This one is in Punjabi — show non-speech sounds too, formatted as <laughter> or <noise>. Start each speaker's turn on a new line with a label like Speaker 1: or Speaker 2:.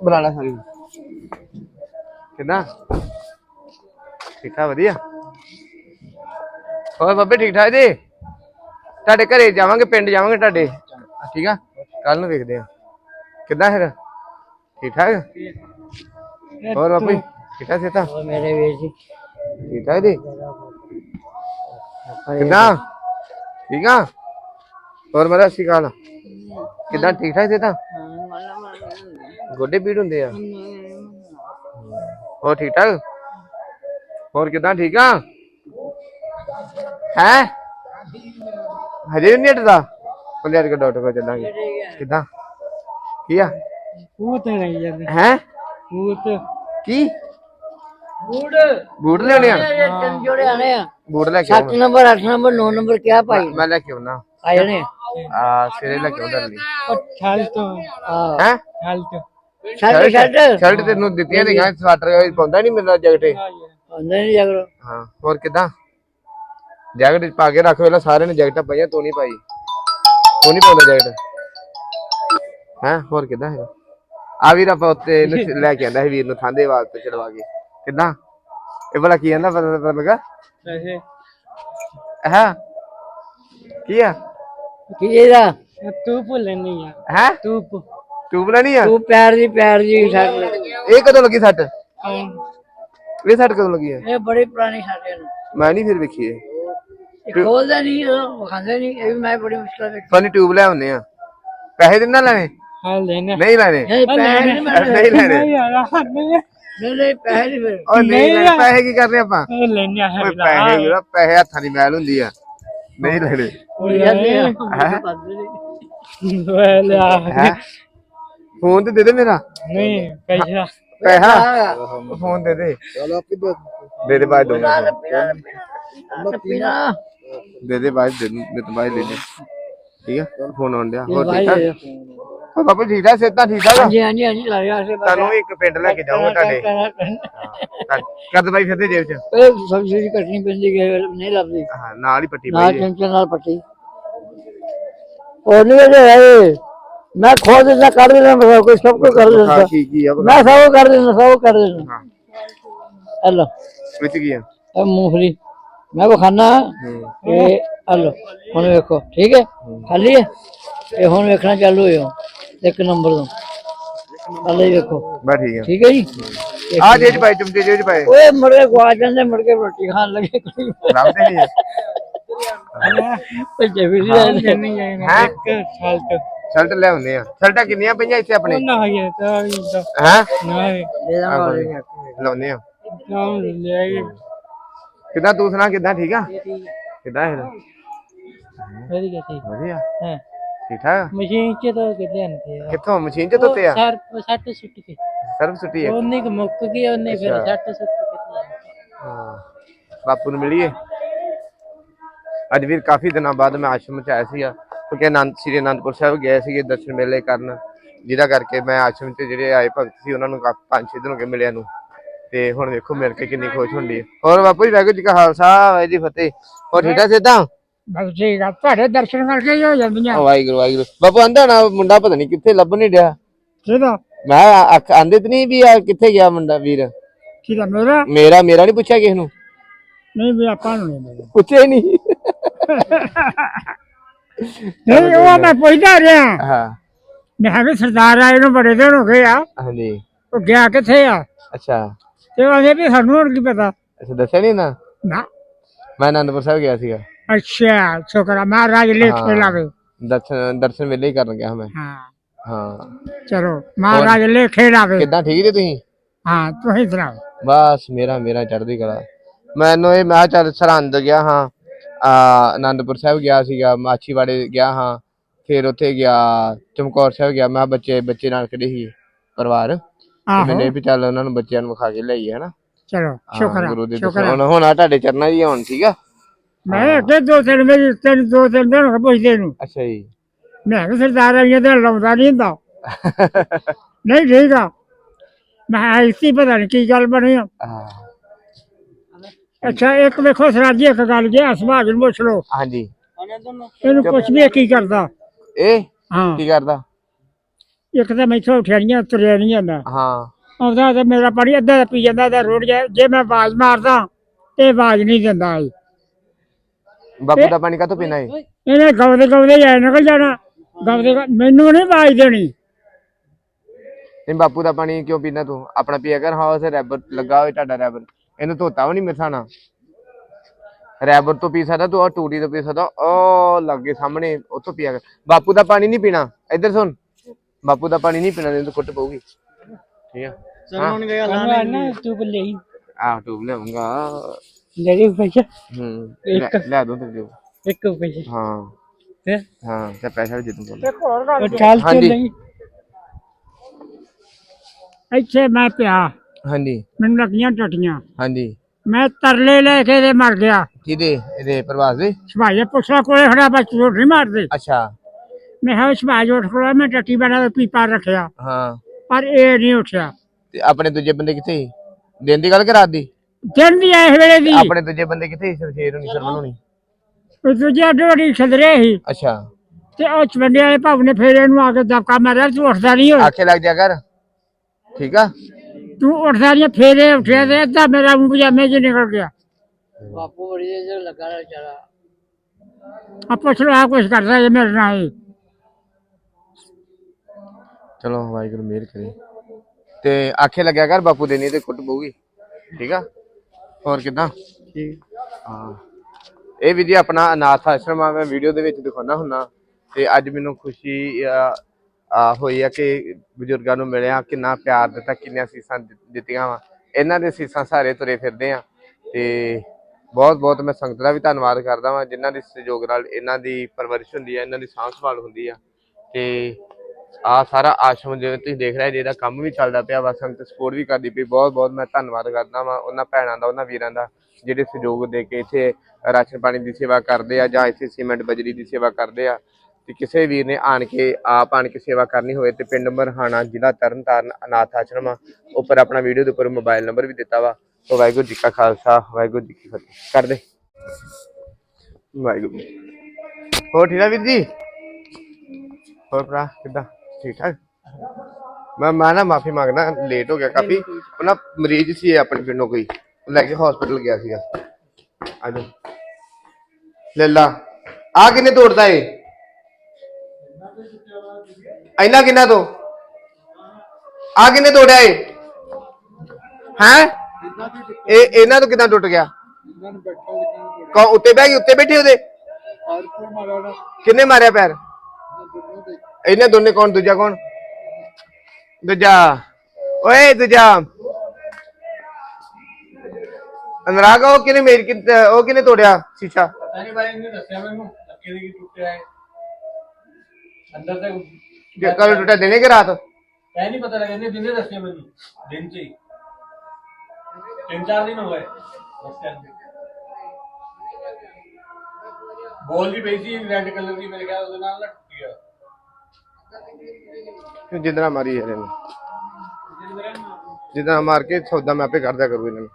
Speaker 1: ਲੈ ਸਾਰੀ। ਕਿੱਦਾਂ? ਠੀਕ ਠਾਕ ਵਧੀਆ। ਹੋਰ ਬੱਬੇ ਠੀਕ ਠਾਕ ਜੀ? ਤੁਹਾਡੇ ਘਰੇ ਜਾਵਾਂਗੇ ਪਿੰਡ ਜਾਵਾਂਗੇ ਤੁਹਾਡੇ? ਠੀਕ ਆ ਕੱਲ ਨੂੰ ਵੇਖਦੇ ਆ। ਕਿੱਦਾਂ ਫਿਰ? ਠੀਕ ਠਾਕ ਹੋਰ ਬਾਪੂ ਠੀਕ ਠਾਕ ਸੇਤਾ
Speaker 2: ਮੇਰੇ ਵੀਰ ਜੀ।
Speaker 1: ਠੀਕ ਠਾਕ ਜੀ ਕਿੱਦਾਂ? ਠੀਕ ਆ? ਹੋਰ ਮੇਰਾ ਅਕਾਲ। ਕਿੱਦਾਂ ਠੀਕ ਠਾਕ ਸੇਤਾ ਗੋਡੇ ਪੀੜ ਹੁੰਦੇ ਆ? ਹੋਰ ਠੀਕ ਠਾਕ? ਹੋਰ ਕਿੱਦਾਂ ਠੀਕ ਆ? ਹੈ? ਹਜੇ ਨਹੀਂ ਹਟਦਾ? ਬੰਦੇ ਅੱਜ ਡਾਕਟਰ ਕੋਲ ਚੱਲਾਂਗੇ। ਕਿੱਦਾਂ? ਕੀ ਆ?
Speaker 2: ਉਹ ਤੇ ਨਹੀਂ ਜਾਂਦੇ।
Speaker 1: ਹੈ?
Speaker 2: ਉਹ ਤੇ
Speaker 1: ਕੀ?
Speaker 2: ਬੂੜ
Speaker 1: ਬੂਟ ਲੈਣੇ ਆ?
Speaker 2: ਤਿੰਨ ਜੋੜੇ ਆਣੇ ਆ।
Speaker 1: ਬੂਟ ਲੈ ਕੇ
Speaker 2: 7 ਨੰਬਰ 8 ਨੰਬਰ 9 ਨੰਬਰ ਕਿਆ ਭਾਈ?
Speaker 1: ਮੈਂ ਲੈ ਕੇ ਆਉਣਾ।
Speaker 2: ਆ ਜਾਣੇ
Speaker 1: ਆ। ਸਿਰੇ ਲੈ ਕੇ ਆਉਂਦਾ ਲਈ
Speaker 2: ਛਾਲ ਤੋਂ। ਆ
Speaker 1: ਹੈ?
Speaker 2: ਛਾਲ ਤੋਂ।
Speaker 1: ਸ਼ਰਟ ਤੈਨੂੰ ਦਿੱਤੀਆਂ ਨੇ ਗਾਂ ਸਵਾਟਰ ਪਾਉਂਦਾ ਨਹੀਂ ਮੇਰਾ ਜੈਕਟ
Speaker 2: ਨਹੀਂ ਜਗਰੋ
Speaker 1: ਹਾਂ ਹੋਰ ਕਿੱਦਾਂ? ਜੈਕਟ ਪਾ ਕੇ ਰੱਖ ਵੇਲਾ ਸਾਰਿਆਂ ਨੇ ਜੈਕਟਾਂ ਪਾਈਆਂ ਤੂੰ ਨਹੀਂ ਪਾਈ। ਤੂੰ ਨਹੀਂ ਪਾਉਂਦਾ ਜੈਕਟ ਹੈ ਹੋਰ ਕਿੱਦਾਂ ਹੈ ਆ ਵੀਰ ਆਪਾਂ ਉੱਤੇ ਲੈ ਕੇ ਆਂਦਾ ਸੀ ਵੀਰ ਨੂੰ ਥਾਂਦੇ ਵਾਲ ਤੇ ਚੜਵਾ ਕੇ। ਕਿੱਦਾਂ? ਇਹ ਭਲਾ ਕੀ ਕਹਿੰਦਾ ਪਤਾ ਪਤਾ ਲੱਗਾ?
Speaker 2: ਵੈਸੇ
Speaker 1: ਹਾਂ? ਕੀ ਆ?
Speaker 2: ਕੀ ਇਹਦਾ? ਤੂੰ ਭੁੱਲ ਨਹੀਂ ਆ।
Speaker 1: ਹੈ?
Speaker 2: ਤੂੰ
Speaker 1: ਟੂਬ ਲੈਣੀ ਆ?
Speaker 2: ਤੂੰ ਪੈਰ ਦੀ ਪੈਰ ਦੀ ਛੱਡ
Speaker 1: ਇਹ ਕਦੋਂ ਲੱਗੀ ਸੱਟ? ਇਹ ਸੱਟ ਕਦੋਂ ਲੱਗੀ ਆ?
Speaker 2: ਇਹ ਬੜੀ ਪੁਰਾਣੀ ਸਾਡੇ ਨੂੰ
Speaker 1: ਮੈਂ ਨਹੀਂ ਫਿਰ ਵੇਖੀ ਇਹ।
Speaker 2: ਇਹ ਖੋਲਦਾ ਨਹੀਂ ਉਹ ਖਾਂਦਾ ਨਹੀਂ ਇਹ ਵੀ ਮੈਂ ਬੜੀ ਮੁਸ਼ਕਲ ਵਿੱਚ
Speaker 1: ਫਨੀ ਟਿਊਬ ਲੈ ਆਉਂਦੇ ਆ। ਪੈਸੇ ਦਿੰਦਾ ਲੈਣੇ?
Speaker 2: ਹਾਂ ਲੈਣਾ।
Speaker 1: ਨਹੀਂ ਲੈਣੇ।
Speaker 2: ਨਹੀਂ ਪੈਸੇ ਨਹੀਂ ਮੈਂ
Speaker 1: ਨਹੀਂ ਲੈਣੇ।
Speaker 2: ਨਹੀਂ ਨਹੀਂ ਪੈਸੇ ਨਹੀਂ
Speaker 1: ਉਹ ਨਹੀਂ ਲੈਣੇ ਪੈਸੇ ਕੀ ਕਰਦੇ ਆਪਾਂ?
Speaker 2: ਲੈਣਾ
Speaker 1: ਓਏ ਪੈਸੇ ਵੀਰਾ ਪੈਸੇ ਹੱਥਾਂ ਦੀ ਮੈਲ ਹੁੰਦੀ ਆ। ਨਹੀਂ ਲੈਣੇ।
Speaker 2: ਉਹ ਜਾਂਦੇ ਆ। ਲਿਆ
Speaker 1: ਹੈ? ਫੋਨ ਤੇ ਦੇ ਦੇ ਮੇਰਾ।
Speaker 2: ਨਹੀਂ ਪੈਸਾ।
Speaker 1: ਪੈਸਾ? ਫੋਨ ਦੇ ਦੇ। ਚਲ ਆਪੇ ਦੇ ਦੇ ਬਾਅਦ ਦੂੰਗਾ
Speaker 2: ਪੀਣਾ
Speaker 1: ਦੇ ਦੇ ਬਾਅਦ ਦੇ ਦੇ ਤੇ ਬਾਅਦ ਲੈ ਲੈ ਠੀਕ ਆ? ਫੋਨ ਆਉਣ ਡਿਆ। ਹੋਰ ਠੀਕ ਠਾਕ ਹੋਰ ਬਾਪੂ ਠੀਕ ਠਾਕ? ਸੇਤਾ ਠੀਕ ਠਾਕ ਆ?
Speaker 2: ਹਾਂਜੀ ਹਾਂਜੀ ਹਾਂਜੀ ਲਾਇਆ ਸੇ
Speaker 1: ਤੁਹਾਨੂੰ ਇੱਕ ਪਿੰਡ ਲੈ ਕੇ ਜਾਊਂਗਾ ਤੁਹਾਡੇ। ਕਦ ਬਾਈ ਫਿਰਦੇ ਜੇਬ ਚ।
Speaker 2: ਇਹ ਸਬਜ਼ੀ ਦੀ ਕੱਟਣੀ ਪੈਂਦੀ ਹੈ ਨਹੀਂ ਲੱਭਦੀ।
Speaker 1: ਹਾਂ ਨਾਲ ਹੀ ਪੱਟੀ
Speaker 2: ਨਾਲ
Speaker 1: ਪਾਈ
Speaker 2: ਚਮਚੇ ਨਾਲ ਪੱਟੀ। ਉਹ ਨਹੀਂ ਵੇ ਹੈ ਮੈਂ ਖੋਦ ਦਿੰਦਾ ਕਰ ਮੈਂ ਕੋਈ ਸਭ ਕੁਝ ਕਰ
Speaker 1: ਹਾਂ
Speaker 2: ਦਿੰਦਾ
Speaker 1: ਕੀ ਕੀ ਆ
Speaker 2: ਮੈਂ ਸਭ ਕਰ ਦੇਣਾ ਸਭ ਕਰ ਦੇਣਾ
Speaker 1: ਹਾਂ।
Speaker 2: ਹਲੋ।
Speaker 1: ਵਿੱਚ ਕੀ ਆ?
Speaker 2: ਇਹ ਮੂੰਗਫਲੀ। ਮੈਂ
Speaker 1: ਹੂੰ।
Speaker 2: ਇਹ ਹਲੋ ਹੁਣ ਵੇਖੋ ਠੀਕ ਹੈ? ਖਾਲੀ ਹੈ? ਇਹ ਹੁਣ ਵੇਖਣਾ ਚਾਲੂ ਹੋਇਓ ਇੱਕ ਨੰਬਰ ਤੋਂ। ਹਲੇ ਵੇਖੋ।
Speaker 1: ਬਸ ਠੀਕ
Speaker 2: ਠੀਕ ਹੈ ਜੀ?
Speaker 1: ਆ ਜੇ ਚ ਪਾਏ ਚਮਚੇ ਜੇ ਚ ਪਾਏ।
Speaker 2: ਓਏ ਮੁਰਗੇ ਗਵਾ ਜਾਂਦੇ ਮੁੜ ਕੇ ਰੋਟੀ ਖਾਣ ਲੱਗੇ ਕੋਈ।
Speaker 1: ਲੱਭਦੇ ਨਹੀਂ
Speaker 2: ਭੱਜੇ ਵੀ ਨਹੀਂ
Speaker 1: ਹੈ।
Speaker 2: ਸਾਲ ਤੋਂ
Speaker 1: ਸ਼ਰਟ ਲੈ ਆਉਂਦੇ ਆ। ਸ਼ਰਟਾਂ ਕਿੰਨੀਆਂ ਪਈਆਂ ਇੱਥੇ ਆਪਣੇ?
Speaker 2: ਨਾ ਹੈ ਤਾਂ
Speaker 1: ਹੈ?
Speaker 2: ਨਾ ਹੈ ਲੈ ਜਾ।
Speaker 1: ਲਾਉਂਦੇ ਆ।
Speaker 2: ਨਾ ਲੈ ਗਏ
Speaker 1: ਕਿੱਦਾਂ ਤੂੰ ਸੁਣਾ ਕਿੱਦਾਂ ਠੀਕ ਆ? ਕਿੱਦਾਂ ਹੈ
Speaker 2: ਵਧੀਆ ਠੀਕ।
Speaker 1: ਵਧੀਆ।
Speaker 2: ਹੈ।
Speaker 1: ਠੀਕ ਠਾਕ
Speaker 2: ਮਸ਼ੀਨ ਚ ਤਾਂ ਕਿਤੇ ਆਂਦੇ ਆ?
Speaker 1: ਕਿੱਥੋਂ? ਮਸ਼ੀਨ ਚ ਧੋਤੇ ਆ?
Speaker 2: ਸਰ ਸੱਟ ਸੁੱਟ ਕੇ।
Speaker 1: ਸਰਵ ਸੁੱਟੀ ਆ?
Speaker 2: ਉਹਨੇ ਕਿ ਮੁੱਕ ਗਈ ਉਹਨੇ ਫਿਰ
Speaker 1: ਅੱਛਾ।
Speaker 2: ਸੱਟ ਸੁੱਟ ਕੇ
Speaker 1: ਹਾਂ। ਬਾਪੂ ਨੂੰ ਮਿਲੀਏ? ਅੱਜ ਵੀਰ ਕਾਫੀ ਦਿਨਾਂ ਬਾਅਦ ਮੈਂ ਆਸ਼ਰਮ ਚ ਆਇਆ ਸੀਗਾ। ਕਿਉਂਕਿ ਆਨੰਦ ਸ੍ਰੀ ਅਨੰਦਪੁਰ ਸਾਹਿਬ ਗਏ ਸੀਗੇ ਦਰਸ਼ਨ ਮੇਲੇ ਕਰਨ। ਜਿਹਦਾ ਕਰਕੇ ਮੈਂ ਆਸ਼ਰਮ ਚ ਜਿਹੜੇ ਆਏ ਭਗਤ ਸੀ ਉਹਨਾਂ ਨੂੰ ਕਾਫੀ ਪੰਜ ਛੇ ਦਿਨ ਹੋ ਗਏ ਮਿਲਿਆ ਨੂੰ। ਤੇ ਹੁਣ ਵੇਖੋ ਮਿਲ ਕੇ ਕਿੰਨੀ ਖੁਸ਼ ਹੁੰਦੀ ਹੈ। ਹੋਰ ਬਾਪੂ ਜੀ ਵਾਹਿਗੁਰੂ ਜੀ ਕਾ ਖਾਲਸਾ ਵਾਹਿਗੁਰੂ ਜੀ ਕੀ ਫਤਿਹ। ਹੋਰ ਠੀਕ ਠਾਕ ਸਿੱਧਾ
Speaker 2: ਬਸ ਠੀਕ ਆ ਤੁਹਾਡੇ ਦਰਸ਼ਨ ਕਰਕੇ ਹੀ ਹੋ ਜਾਂਦੀਆਂ।
Speaker 1: ਵਾਹਿਗੁਰੂ ਵਾਹਿਗੁਰੂ। ਬਾਪੂ ਆਂਦਾ ਨਾ ਮੁੰਡਾ ਪਤਾ ਨਹੀਂ ਕਿੱਥੇ ਲੱਭ ਨਹੀਂ ਡਿਆ।
Speaker 2: ਕਿਹਦਾ?
Speaker 1: ਮੈਂ ਅੱਖ ਆਂਦੇ ਤੇ ਨਹੀਂ ਵੀ ਆ ਕਿੱਥੇ ਗਿਆ ਮੁੰਡਾ ਵੀਰ?
Speaker 2: ਕਿਹਦਾ ਮੇਰਾ?
Speaker 1: ਮੇਰਾ ਮੇਰਾ ਨਹੀਂ ਪੁੱਛਿਆ ਕਿਸ ਨੂੰ?
Speaker 2: ਨਹੀਂ ਵੀ ਆਪਾਂ ਨੂੰ ਨਹੀਂ
Speaker 1: ਪੁੱਛਿਆ ਹੀ ਨਹੀਂ <laughs>
Speaker 2: ਨਹੀਂ ਉਹ ਮੈਂ ਪੁੱਛਦਾ ਰਿਹਾ।
Speaker 1: ਹਾਂ।
Speaker 2: ਮੈਂ ਕਿਹਾ ਵੀ ਸਰਦਾਰ ਆਏ ਨੂੰ ਬੜੇ ਦਿਨ ਹੋ ਗਏ ਆ।
Speaker 1: ਹਾਂਜੀ।
Speaker 2: ਉਹ ਗਿਆ ਕਿੱਥੇ ਆ?
Speaker 1: ਅੱਛਾ।
Speaker 2: ਤੇ ਉਹ ਵੀ ਸਾਨੂੰ ਹੁਣ ਕੀ ਪਤਾ।
Speaker 1: ਅੱਛਾ ਦੱਸਿਆ ਨਹੀਂ ਨਾ?
Speaker 2: ਨਾ।
Speaker 1: ਮੈਂ ਆਨੰਦਪੁਰ ਸਾਹਿਬ ਗਿਆ ਸੀਗਾ।
Speaker 2: ਅੱਛਾ ਸ਼ੁਕਰ ਆ। ਮਹਾਰਾਜ ਲੈ ਕੇ ਲਾਵੇ।
Speaker 1: ਦਰਸ਼ਨ ਦਰਸ਼ਨ ਮੇਲੇ ਹੀ ਕਰਨ ਗਿਆ ਮੈਂ।
Speaker 2: ਹਾਂ।
Speaker 1: ਹਾਂ।
Speaker 2: ਚਲੋ ਮਹਾਰਾਜ ਲੈ ਕੇ ਲਾਵੇ।
Speaker 1: ਕਿੱਦਾਂ ਠੀਕ ਜੀ ਤੁਸੀਂ?
Speaker 2: ਹਾਂ ਤੁਸੀਂ ਸੁਣਾਓ।
Speaker 1: ਬਸ ਮੇਰਾ ਮੇਰਾ ਚੜ੍ਹਦੀ ਕਲਾ। ਮੈਨੂੰ ਇਹ ਮੈਂ ਕਿਹਾ ਚੱਲ ਸਰਹੰਦ ਗਿਆ ਹਾਂ। ਆਨੰਦਪੁਰ ਸਾਹਿਬ ਗਿਆ ਸੀਗਾ ਮਾਛੀਵਾੜੇ ਗਿਆ ਹਾਂ ਫਿਰ ਉੱਥੇ ਗਿਆ ਚਮਕੌਰ ਸਾਹਿਬ ਗਿਆ ਮੈਂ ਕਿਹਾ ਬੱਚੇ ਬੱਚੇ ਨਾਲ ਖੜੇ ਸੀ ਪਰਿਵਾਰ। ਤੇ
Speaker 2: ਆਹੋ।
Speaker 1: ਮੈਨੇ ਵੀ ਚੱਲ ਉਹਨਾਂ ਨੂੰ ਬੱਚਿਆਂ ਨੂੰ ਵਿਖਾ ਕੇ ਲਿਆਈਏ ਹਨਾ।
Speaker 2: ਚਲੋ
Speaker 1: ਹਾਂ,
Speaker 2: ਸ਼ੁਕਰ
Speaker 1: ਗੁਰੂ
Speaker 2: ਆ
Speaker 1: ਦੇ
Speaker 2: ਸ਼ੁਕਰ
Speaker 1: ਦਰਸ਼ਨ।
Speaker 2: ਆ।
Speaker 1: ਹੁਣ ਹੁਣ ਆ ਤੁਹਾਡੇ ਚਰਨਾਂ ਦੀ ਹੁਣ ਠੀਕ ਆ?
Speaker 2: ਮੈਂ ਅੱਗੇ ਦੋ ਤਿੰਨ ਵਜੇ ਤਿੰਨ ਦੋ ਤਿੰਨ ਦਿਨ ਹੋ ਗਏ ਪੁੱਛਦੇ ਨੂੰ।
Speaker 1: ਅੱਛਾ ਜੀ।
Speaker 2: ਮੈਂ ਕਿਹਾ ਸਰਦਾਰ ਆਈਆਂ ਤੇ ਲਾਉਂਦਾ ਨਹੀਂ ਹੁੰਦਾ। <laughs> ਨਹੀਂ ਠੀਕ ਆ। ਮੈਂ ਐਸੀ ਪਤਾ ਨਹੀਂ ਕੀ ਗੱਲ ਬਣੀ ਆ।
Speaker 1: ਹਾਂ।
Speaker 2: ਅੱਛਾ ਇੱਕ ਵੇਖੋ ਸਰਾਜੀ ਇੱਕ ਗੱਲ ਜੇ ਅਸਮਾਜ ਨੂੰ ਪੁੱਛ ਲਓ।
Speaker 1: ਹਾਂਜੀ।
Speaker 2: ਇਹਨੂੰ ਪੁੱਛ ਵੀ ਇਹ ਕੀ ਕਰਦਾ?
Speaker 1: ਇਹ
Speaker 2: ਹਾਂ।
Speaker 1: ਕੀ ਕਰਦਾ?
Speaker 3: ਇੱਕ ਤਾਂ ਮੈਥੋਂ ਉੱਠਿਆ ਨਹੀਂ ਤੁਰਿਆ ਨਹੀਂ ਜਾਂਦਾ।
Speaker 1: ਹਾਂ।
Speaker 3: ਆਉਂਦਾ ਤੇ ਮੇਰਾ ਪਾਣੀ ਅੱਧਾ ਤਾਂ ਪੀ ਜਾਂਦਾ ਤੇ ਰੁੜ ਜਾ ਜੇ ਮੈਂ ਆਵਾਜ਼ ਮਾਰਦਾ ਤੇ ਆਵਾਜ਼ ਨਹੀਂ ਦਿੰਦਾ ਇਹ।
Speaker 1: ਬਾਪੂ ਦਾ ਪਾਣੀ ਕਾਹਤੋਂ ਪੀਣਾ ਹੈ
Speaker 3: ਇਹਨੇ ਗਵਦੇ ਗਵਦੇ ਜਾਏ ਨਿਕਲ ਜਾਣਾ। ਗਵਦੇ ਮੈਨੂੰ ਨਹੀਂ ਆਵਾਜ਼ ਦੇਣੀ।
Speaker 1: ਨਹੀਂ ਬਾਪੂ ਦਾ ਪਾਣੀ ਕਿਉਂ ਪੀਣਾ ਤੂੰ? ਆਪਣਾ ਪੀਆ ਕਰ ਹਾਂ ਉਸੇ ਰੈਬਰ ਲੱਗਾ ਹੋਇਆ ਤੁਹਾਡਾ ਰੈਬਰ ਇਹਨੂੰ ਧੋਤਾ ਵੀ ਨਹੀਂ ਮਿਸਾਣਾ ਰੈਬਰ ਤੋਂ ਪੀ ਸਕਦਾ ਤੂੰ ਆ ਟੂਟੀ ਤੋਂ ਪੀ ਸਕਦਾ। ਉਹ ਲੱਗੇ ਸਾਹਮਣੇ ਉੱਥੋਂ ਪੀਆ ਕਰ। ਬਾਪੂ ਦਾ ਪਾਣੀ ਨਹੀਂ ਪੀਣਾ। ਇੱਧਰ ਸੁਣ। ਬਾਪੂ ਦਾ ਪਾਣੀ ਨਹੀਂ ਪੀਣਾ ਨਹੀਂ ਤਾਂ ਕੁੱਟ ਪਊਗੀ। ਠੀਕ ਆ? ਹਾਂ।
Speaker 3: ਨਾ ਤੂੰ ਬੱਲੇ ਹੀ
Speaker 1: ਆਹ ਟੂਬ ਲਿਆਉਂਗਾ।
Speaker 3: ਲੈ ਦੇ ਪੈਸੇ
Speaker 1: ਹੂੰ। ਲੈ- ਲੈ ਦੋ ਤੇ। ਦਿਓ
Speaker 3: ਇੱਕ ਪੈਸੇ
Speaker 1: ਹਾਂ।
Speaker 3: ਫਿਰ?
Speaker 1: ਹਾਂ ਤੇ ਪੈਸਾ ਵੀ ਦੇ ਦੂੰ। ਕੋਲ
Speaker 3: ਚੱਲ
Speaker 1: ਹਾਂਜੀ।
Speaker 3: ਚੱਲ ਇੱਥੇ ਮੈਂ ਪਿਆ।
Speaker 1: ਹਾਂਜੀ।
Speaker 3: ਮੈਨੂੰ ਲੱਗੀਆਂ ਟਟੀਆਂ।
Speaker 1: ਹਾਂਜੀ।
Speaker 3: ਮੈਂ ਤਰਲੇ ਲੈ ਕੇ ਦੇ ਮਰ ਗਿਆ।
Speaker 1: ਕਿਹਦੇ? ਇਹਦੇ ਪ੍ਰਵਾਸ ਦੇ?
Speaker 3: ਸਭਾਈ ਪੁੱਛਣਾ ਕੋਲੇ ਖੜਾ ਬਸ ਝੂਠ ਨਹੀਂ ਮਾਰਦੇ।
Speaker 1: ਅੱਛਾ।
Speaker 3: ਮੈਂ ਹਾਂ ਸਭਾਈ ਉੱਠ ਖੜਾ ਮੈਂ ਟੱਟੀ ਬਣਾ ਕੇ ਪੀਪਾ ਰੱਖਿਆ।
Speaker 1: ਹਾਂ।
Speaker 3: ਪਰ ਇਹ ਨਹੀਂ ਉੱਠਿਆ।
Speaker 1: ਤੇ ਆਪਣੇ ਦੂਜੇ ਬੰਦੇ ਕਿੱਥੇ? ਸੀ ਦਿਨ ਦੀ ਗੱਲ ਕਿ ਰਾਤ ਦੀ?
Speaker 3: ਦਿਨ ਦੀ ਇਸ ਵੇਲੇ ਦੀ।
Speaker 1: ਆਪਣੇ ਦੂਜੇ ਬੰਦੇ ਕਿੱਥੇ ਸੀ? ਸ਼ਮਸ਼ੇਰ ਹੋਣੀ ਸ਼ਰਮਨ ਹੋਣੀ?
Speaker 3: ਉਹ ਦੂਜੇ ਡੋੜੀ ਛਦਰੇ ਸੀ।
Speaker 1: ਅੱਛਾ।
Speaker 3: ਤੇ ਉਹ ਚਵੰਡੇ ਵਾਲੇ ਭਾਵ ਨੇ ਫੇਰ ਇਹਨੂੰ ਆ ਕੇ ਦਬਕਾ ਮਾਰਿਆ ਤੂੰ ਉੱਠਦਾ ਨਹੀਂ ਹੋ
Speaker 1: ਆਖੇ ਲੱਗ ਜਾ ਕਰ। ਠੀਕ ਆ?
Speaker 3: ਤੂੰ ਉੱਠਦਾ ਨਹੀਂ ਫੇਰ ਉੱਠਿਆ ਤੇ ਅੱਧਾ ਮੇਰਾ ਮੂੰਹ ਪਜਾਮੇ 'ਚ ਨਿਕਲ ਗਿਆ।
Speaker 2: ਬਾਪੂ ਬੜੀ ਦੇਰ ਲੱਗਾ ਰਿਹਾ ਵਿਚਾਰਾ।
Speaker 3: ਆ ਪੁੱਛ ਲੋ ਆ ਕੁਛ ਕਰਦਾ ਜੇ ਮੇਰੇ ਨਾਲ ਇਹ।
Speaker 1: ਚਲੋ ਵਾਹਿਗੁਰੂ ਮਿਹਰ ਕਰੇ। ਤੇ ਆਖੇ ਲੱਗਿਆ ਕਰ ਬਾਪੂ ਦੇ ਨਹੀਂ ਤੇ ਕੁੱਟ ਪਊਗੀ। ਠੀਕ ਆ? ਹੋਰ ਕਿਦਾਂ?
Speaker 3: ਠੀਕ।
Speaker 1: ਹਾਂ। ਇਹ ਵੀ ਜੀ ਆਪਣਾ ਅਨਾਥ ਆਸ਼ਰਮ ਆ ਮੈਂ ਵੀਡੀਓ ਦੇ ਵਿੱਚ ਦਿਖਾਉਣਾ ਹੁੰਨਾ ਤੇ ਅੱਜ ਮੈਨੂੰ ਖੁਸ਼ੀ ਆ ਹੋਈ ਆ ਕਿ ਬਜ਼ੁਰਗਾਂ ਨੂੰ ਮਿਲਿਆ ਕਿੰਨਾ ਪਿਆਰ ਦਿੱਤਾ, ਕਿੰਨੀਆਂ ਸੀਸਾਂ ਦਿੱਤੀਆਂ ਵਾ। ਇਹਨਾਂ ਦੇ ਸੀਸਾਂ ਸਾਰੇ ਤੁਰੇ ਫਿਰਦੇ ਆ ਤੇ ਬਹੁਤ ਬਹੁਤ ਮੈਂ ਸੰਗਤ ਦਾ ਵੀ ਧੰਨਵਾਦ ਕਰਦਾ ਵਾਂ, ਜਿਨ੍ਹਾਂ ਦੇ ਸਹਿਯੋਗ ਨਾਲ ਇਹਨਾਂ ਦੀ ਪਰਵਰਿਸ਼ ਹੁੰਦੀ ਆ, ਇਹਨਾਂ ਦੀ ਸਾਂਭ ਸੰਭਾਲ ਹੁੰਦੀ ਆ। ਤੇ ਆ ਸਾਰਾ ਆਸ਼ਰਮ ਜਿਵੇਂ ਤੁਸੀਂ ਦੇਖ ਰਹੇ, ਜਿਹਦਾ ਕੰਮ ਵੀ ਚੱਲਦਾ ਪਿਆ ਵਾ, ਸੰਗਤ ਸਪੋਰਟ ਵੀ ਕਰਦੀ ਪਈ। ਬਹੁਤ ਬਹੁਤ ਮੈਂ ਧੰਨਵਾਦ ਕਰਦਾ ਵਾਂ ਉਹਨਾਂ ਭੈਣਾਂ ਦਾ, ਉਹਨਾਂ ਵੀਰਾਂ ਦਾ, ਜਿਹੜੇ ਸਹਿਯੋਗ ਦੇ ਕੇ ਇੱਥੇ ਰਾਸ਼ਨ ਪਾਣੀ ਦੀ ਸੇਵਾ ਕਰਦੇ ਆ ਜਾਂ ਇੱਥੇ ਸੀਮੈਂਟ ਬਜਰੀ ਦੀ ਸੇਵਾ ਕਰਦੇ ਆ। ਤੇ ਕਿਸੇ ਵੀਰ ਨੇ ਆਣ ਕੇ ਆਪ ਆਣ ਕੇ ਸੇਵਾ ਕਰਨੀ ਹੋਵੇ ਤੇ ਪਿੰਡ ਮਰਹਾਣਾ ਜ਼ਿਲ੍ਹਾ ਤਰਨਤਾਰਨ ਅਨਾਥ ਆਸ਼ਰਮ ਉੱਪਰ ਆਪਣਾ ਵੀਡੀਓ ਦੇ ਉੱਪਰ ਮੋਬਾਈਲ ਨੰਬਰ ਵੀ ਦਿੱਤਾ ਵਾ। ਸੋ ਵਾਹਿਗੁਰੂ ਜੀ ਕਾ ਖਾਲਸਾ ਵਾਹਿਗੁਰੂ ਜੀ ਕੀ ਫਤਿਹ। ਕਰ ਦੇ ਵਾਹਿਗੁਰੂ ਹੋਰ ਠੀਕ ਆ ਵੀਰ ਜੀ? ਹੋਰ ਭਰਾ ਕਿੱਦਾਂ? ਠੀਕ ਠਾਕ? ਮੈਂ ਮੈਂ ਨਾ ਮਾਫੀ ਮੰਗਦਾ ਲੇਟ ਹੋ ਗਿਆ ਕਾਫੀ। ਉਹ ਨਾ ਮਰੀਜ਼ ਸੀ ਆਪਣੇ ਪਿੰਡੋਂ ਕੋਈ। ਉਹ ਲੈ ਕੇ ਹਸਪੀਟਲ ਗਿਆ ਸੀਗਾ। ਆ ਜਾ ਲੈ ਲਾ। ਆ ਕਿੰਨੇ ਤੋੜਦਾ ਏ? ਇੰਨਾ ਕਿੰਨਾ ਤੋਂ? ਆ ਕਿੰਨੇ ਤੋੜਿਆ ਏ ਹੈ? ਇਹ ਇਹਨਾਂ ਤੋਂ ਕਿਦਾਂ ਟੁੱਟ ਗਿਆ? ਕੌਣ, ਉੱਤੇ ਬਹਿ ਗਈ, ਉੱਤੇ ਬੈਠੇ ਉਹਦੇ? ਕਿੰਨੇ ਮਾਰਿਆ ਪੈਰ? ਇਹਨੇ ਦੋਨੇ ਕੌਣ, ਦੂਜਾ ਕੌਣ? ਦੂਜਾ। ਓਏ, ਦੂਜਾ। ਅਨਰਾਗ, ਉਹ ਕਿਨੇ ਮੇਰੀ ਕਿ, ਉਹ ਕਿਨੇ ਤੋੜਿਆ ਸ਼ੀਸ਼ਾ?
Speaker 4: ਨਹੀਂ ਬਾਈ, ਇਹਨੇ ਦੱਸਿਆ ਮੈਨੂੰ ਲੱਗੇ ਦੀ ਕਿ ਟੁੱਟਿਆ ਹੈ ਅੰਦਰ ਤੇ
Speaker 1: ਜੇ ਕੱਲ ਟੁੱਟਿਆ ਦਿਨੇ ਕਿ ਰਾਤ?
Speaker 4: ਐ ਨਹੀਂ ਪਤਾ ਲੱਗਿਆ ਇਹਨੇ ਦਿਨੇ ਦੱਸਿਆ ਮੈਨੂੰ ਦਿਨ ਚ ਹੀ। ਤਿੰਨ ਚਾਰ ਦਿਨ ਹੋ ਗਏ। ਦੱਸਿਆ। ਬੋਲ ਵੀ ਪਈ ਸੀ ਰੈੱਡ ਕਲਰ ਦੀ ਮੇਰੇ ਖਿਆਲ ਉਹਦੇ ਨਾਲ ਟੁੱਟ ਗਿਆ
Speaker 1: ਜਿੰਦਰਾ ਮਾਰੀ ਯਾਰ ਇਹਨੂੰ ਜਿੰਦਰਾ ਮਾਰ ਕੇ ਸੌਦਾ ਮੈਂ ਆਪੇ ਕਰਦਿਆ ਕਰੂ ਇਹਨਾਂ ਨੂੰ।